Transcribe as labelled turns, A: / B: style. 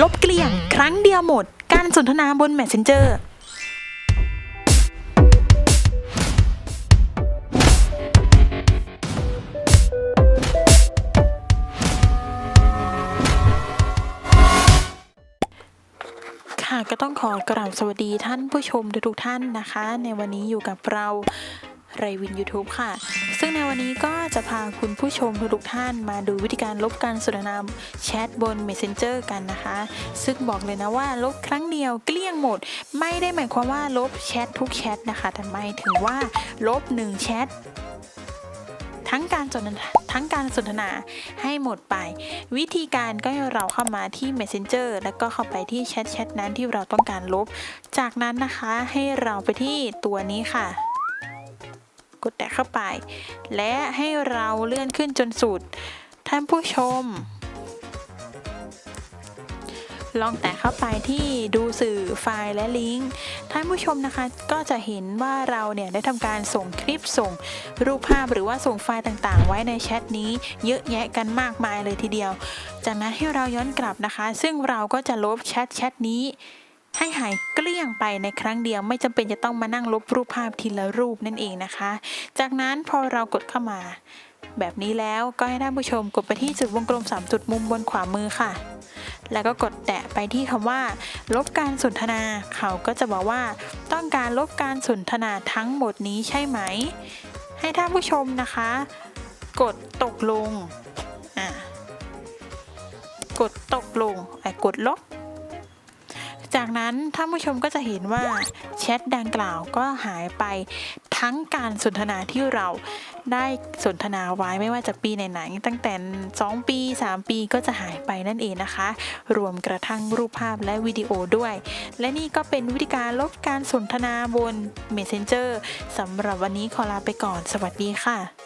A: ลบเกลี้ยง ครั้งเดียวหมด การสนทนาบน Messenger ค่ะก็ต้องขอกราบสวัสดีท่านผู้ชมทุกท่านนะคะ ในวันนี้อยู่กับเรา ไรวิน YouTube ค่ะ ซึ่งในวันนี้ก็จะพาคุณผู้ชมทุกท่านมาดูวิธีการลบการสนทนาแชทบน Messenger กันนะคะ ซึ่งบอกเลยนะว่าลบครั้งเดียวเกลี้ยงหมด ไม่ได้หมายความว่าลบแชททุกแชทนะคะ แต่หมายถึงว่าลบหนึ่งแชททั้งการสนทนาทั้งการสนทนาให้หมดไป วิธีการก็เราเข้ามาที่ Messenger แล้วก็เข้าไปที่แชทแชทนั้นที่เราต้องการลบ จากนั้นนะคะให้เราไปที่ตัวนี้ค่ะ กดแตะเข้าไป และให้เราเลื่อนขึ้นจนสุด ท่านผู้ชม ลองแตะเข้าไปที่ดูสื่อไฟล์และลิงก์ ท่านผู้ชมนะคะ ก็จะเห็นว่าเราเนี่ยได้ทำการส่งคลิปส่ง รูปภาพหรือว่าส่งไฟล์ต่างๆ ไว้ในแชทนี้ เยอะแยะกันมากมายเลยทีเดียว จากนั้นให้เราย้อนกลับนะคะ ซึ่งเราก็จะลบแชทแชทนี้ ให้หายเกลี้ยงไปในครั้งเดียวไม่จำเป็นจะต้องมานั่งลบรูปภาพทีละรูปนั่นเองนะคะ จากนั้นพอเรากดเข้ามา แบบนี้แล้วก็ให้ท่านผู้ชมกดไปที่จุดวงกลม 3 จุดมุมบนขวามือค่ะ แล้วก็กดแตะไปที่คำว่า ลบการสนทนา เขาก็จะบอกว่า ต้องการลบการสนทนาทั้งหมดนี้ใช่ไหม ให้ท่านผู้ชมนะคะ กดตกลงกดตกลงไอ้กดลบ จากนั้นท่านผู้ชมก็จะเห็นว่าแชทดังกล่าวก็หายไปทั้งการสนทนาที่เราได้สนทนาไว้ไม่ว่าจะปีไหนๆตั้งแต่ 2 ปี 3 ปีก็จะหายไปนั่นเองนะคะ รวมกระทั่งรูปภาพและวิดีโอด้วย และนี่ก็เป็นวิธีการลบการสนทนาบน Messenger สำหรับวันนี้ขอลาไปก่อน สวัสดีค่ะ